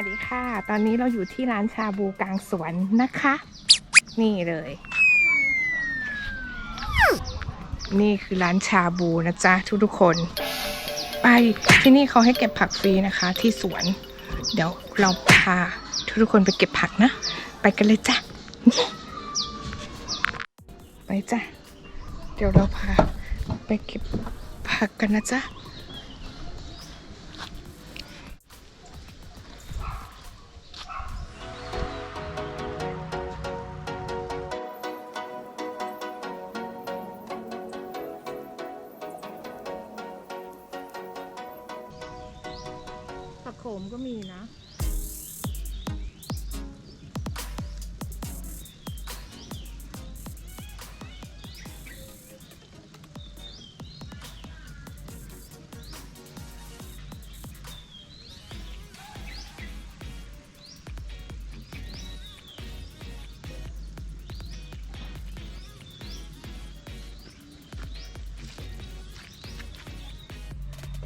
วัสดีค่ะ ตอนนี้เราอยู่ที่ร้านชาบูกลางสวนนะคะ นี่เลย นี่คือร้านชาบูนะจ๊ะทุกๆคน ไปที่นี่เขาให้เก็บผักฟรีนะคะ ที่สวน เดี๋ยวเราพาทุกๆคนไปเก็บผักนะ ไปกันเลยจ้ะ ไปจ้ะ เดี๋ยวเราพาไปเก็บผักกันนะจ๊ะ มก็มีนะ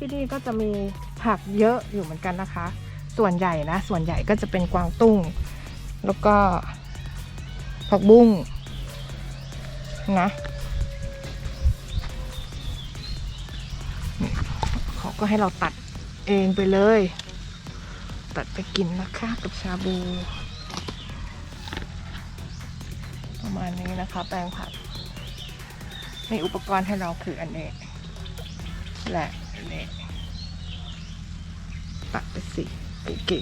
ที่นี่ก็จะมี ผักเยอะอยู่เหมือนกันนะคะ ส่วนใหญ่นะ ส่วนใหญ่ก็จะเป็นกวางตุ้ง แล้วก็ผักบุ้งนะเขาก็ให้เราตัดเองไปเลย ตัดไปกินนะคะกับชาบู ประมาณนี้นะคะ แปลงผักมีอุปกรณ์ให้เราคืออันนี้ และอันนี้ ตัดไปสิเก๋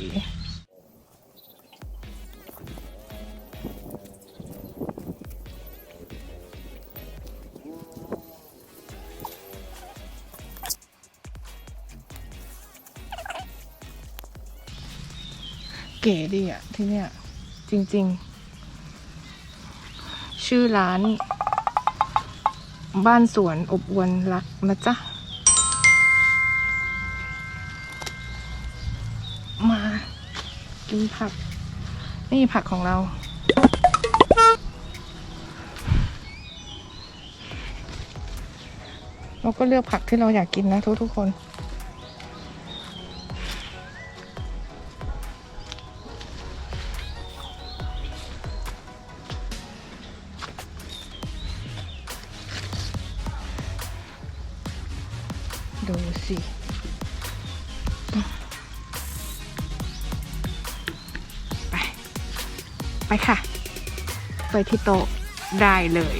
เก๋ดีอะที่เนี้ยจริง ๆ ชื่อร้าน บ้านสวนอบอวนรักนะจ๊ะ กินผัก นี่ผักของเรา เราก็เลือกผักที่เราอยากกินนะทุกๆคนดูสิ ไปค่ะ ไปที่โต๊ะได้เลย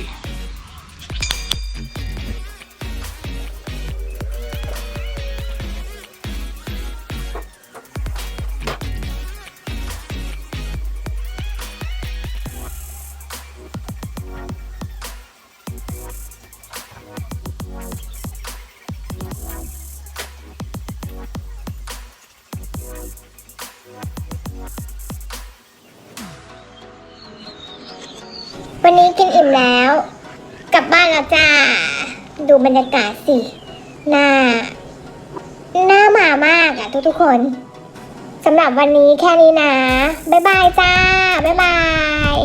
วันนี้กินอิ่มแล้ว กลับบ้านแล้วจ้า ดูบรรยากาศสิ หน้า หน้ามามากอะทุกทุกคนสำหรับวันนี้แค่นี้นะ บ๊ายบายจ้า บ๊ายบาย